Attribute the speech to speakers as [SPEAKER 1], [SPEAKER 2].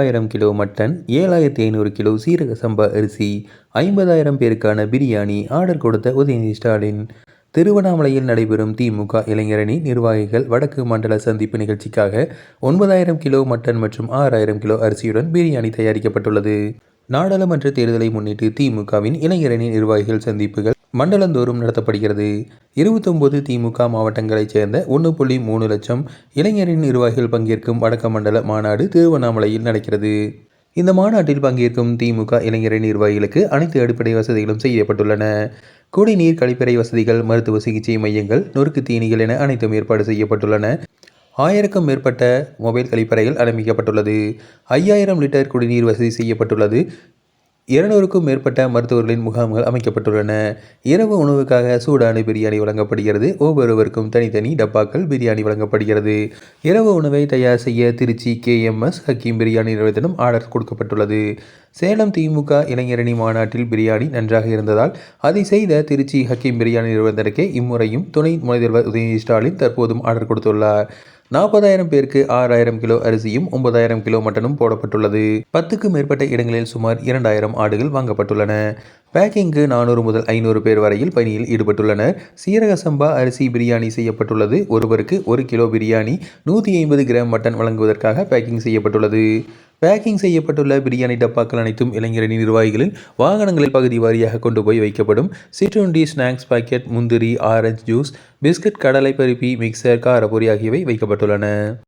[SPEAKER 1] ஆயிரம் kilo mutton ஏழாயிரத்தி ஐநூறு கிலோ சீரக சம்பா அரிசி ஐம்பதாயிரம் பேருக்கான பிரியாணி ஆர்டர் கொடுத்த உதயநிதி ஸ்டாலின். திருவண்ணாமலையில் நடைபெறும் திமுக இளைஞரணி நிர்வாகிகள் வடக்கு மண்டல சந்திப்பு நிகழ்ச்சிக்காக ஒன்பதாயிரம் கிலோ மட்டன் மற்றும் ஆறாயிரம் கிலோ அரிசியுடன் பிரியாணி தயாரிக்கப்பட்டுள்ளது. நாடாளுமன்ற தேர்தலை முன்னிட்டு திமுகவின் இளைஞரணி நிர்வாகிகள் சந்திப்புகள் மண்டலந்தோறும் நடத்தப்படுகிறது. இருபத்தொம்போது திமுக மாவட்டங்களைச் சேர்ந்த ஒன்று புள்ளி மூணு லட்சம் இளைஞரின் நிர்வாகிகள் பங்கேற்கும் வடக்கு மண்டல மாநாடு திருவண்ணாமலையில் நடக்கிறது. இந்த மாநாட்டில் பங்கேற்கும் திமுக இளைஞரின் நிர்வாகிகளுக்கு அனைத்து அடிப்படை வசதிகளும் செய்யப்பட்டுள்ளன. குடிநீர் கழிப்பறை வசதிகள் மருத்துவ சிகிச்சை மையங்கள் நொறுக்கு தீனிகள் என அனைத்தும் ஏற்பாடு செய்யப்பட்டுள்ளன. ஆயிரக்கும் மேற்பட்ட மொபைல் கழிப்பறைகள் ஆரம்பிக்கப்பட்டுள்ளது ஐயாயிரம் லிட்டர் குடிநீர் வசதி செய்யப்பட்டுள்ளது. இருநூறுக்கும் மேற்பட்ட மருத்துவர்களின் முகாம்கள் அமைக்கப்பட்டுள்ளன. இரவு உணவுக்காக சூடான பிரியாணி வழங்கப்படுகிறது. ஒவ்வொருவருக்கும் தனித்தனி டப்பாக்கள் பிரியாணி வழங்கப்படுகிறது. இரவு உணவை தயார் செய்ய திருச்சி கேஎம்எஸ் ஹக்கீம் பிரியாணி நிறுவனத்திடம் ஆர்டர் கொடுக்கப்பட்டுள்ளது. சேலம் திமுக இளைஞரணி மாநாட்டில் பிரியாணி நன்றாக இருந்ததால் அதை செய்த திருச்சி ஹக்கீம் பிரியாணி நிறுவனத்திற்கே இம்முறையும் துணை முதல்வர் உதயநிதி ஸ்டாலின் தற்போதும் ஆர்டர் கொடுத்துள்ளார். நாற்பதாயிரம் பேருக்கு ஆறாயிரம் கிலோ அரிசியும் ஒன்பதாயிரம் கிலோ மட்டனும் போடப்பட்டுள்ளது. பத்துக்கும் மேற்பட்ட இடங்களில் சுமார் இரண்டாயிரம் ஆடுகள் வாங்கப்பட்டுள்ளன. பேக்கிங்கு நானூறு முதல் ஐநூறு பேர் வரையில் பணியில் ஈடுபட்டுள்ளனர். சீரக சம்பா அரிசி பிரியாணி செய்யப்பட்டுள்ளது. ஒருவருக்கு ஒரு கிலோ பிரியாணி நூற்றி ஐம்பது கிராம் மட்டன் வழங்குவதற்காக பேக்கிங் செய்யப்பட்டுள்ளது. பேக்கிங் செய்யப்பட்டுள்ள பிரியாணி டப்பாக்கள் அனைத்தும் இளைஞரணி நிர்வாகிகளின் வாகனங்களில் பகுதி வாரியாக கொண்டு போய் வைக்கப்படும் சிற்றுண்டி ஸ்நாக்ஸ் பாக்கெட் முந்திரி ஆரஞ்சு ஜூஸ் பிஸ்கட் கடலை பருப்பி மிக்சர் காரப்பொரி ஆகியவை வைக்கப்பட்டுள்ளன.